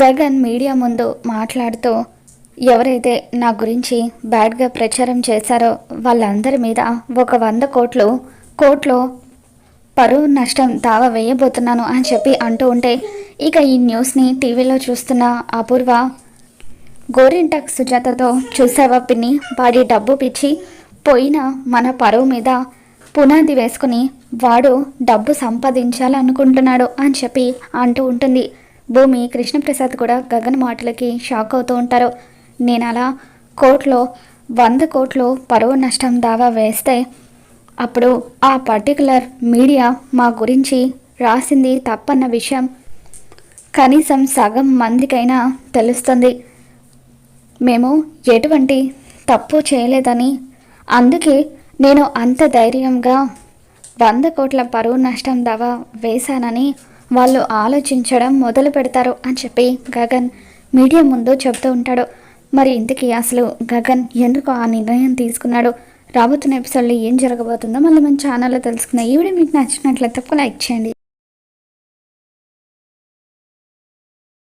Gagan media ముందు మాట్లాడుతూ ఎవరైతే నా గురించి బ్యాడ్గా ప్రచారం చేశారో వాళ్ళందరి మీద ఒక వంద కోట్లు కోట్లు పరువు నష్టం దావా వేయబోతున్నాను అని చెప్పి అంటూ ఉంటే ఇక ఈ న్యూస్ని టీవీలో చూస్తున్న అపూర్వ గోరింటాక్ సుజాతతో చూసావా పిన్ని? వాడి డబ్బు పిచ్చి పోయిన మన పరువు మీద పునాది వేసుకుని వాడు డబ్బు సంపాదించాలనుకుంటున్నాడు అని చెప్పి అంటూ ఉంటుంది. భూమి కృష్ణప్రసాద్ కూడా గగన్ మాటలకి షాక్ అవుతూ ఉంటారు. నేను అలా కోర్టులో వంద కోట్లు పరువు నష్టం దావా వేస్తే అప్పుడు ఆ పర్టికులర్ మీడియా మా గురించి రాసింది తప్పన్న విషయం కనీసం సగం మందికైనా తెలుస్తుంది. మేము ఎటువంటి తప్పు చేయలేదని. అందుకే నేను అంత ధైర్యంగా వంద కోట్ల పరువు నష్టం దావా వేశానని వాళ్ళు ఆలోచించడం మొదలు పెడతారు అని చెప్పి గగన్ మీడియా ముందు చెబుతూ ఉంటాడు. మరి ఇంతకీ అసలు గగన్ ఎందుకు ఆ నిర్ణయం తీసుకున్నాడు? రాబోతున్న ఎపిసోడ్లో ఏం జరగబోతుందో మళ్ళీ మన ఛానల్లో తెలుసుకున్నాయి ఈ వీడియో మీకు నచ్చినట్లయితే తప్పక లైక్ చేయండి.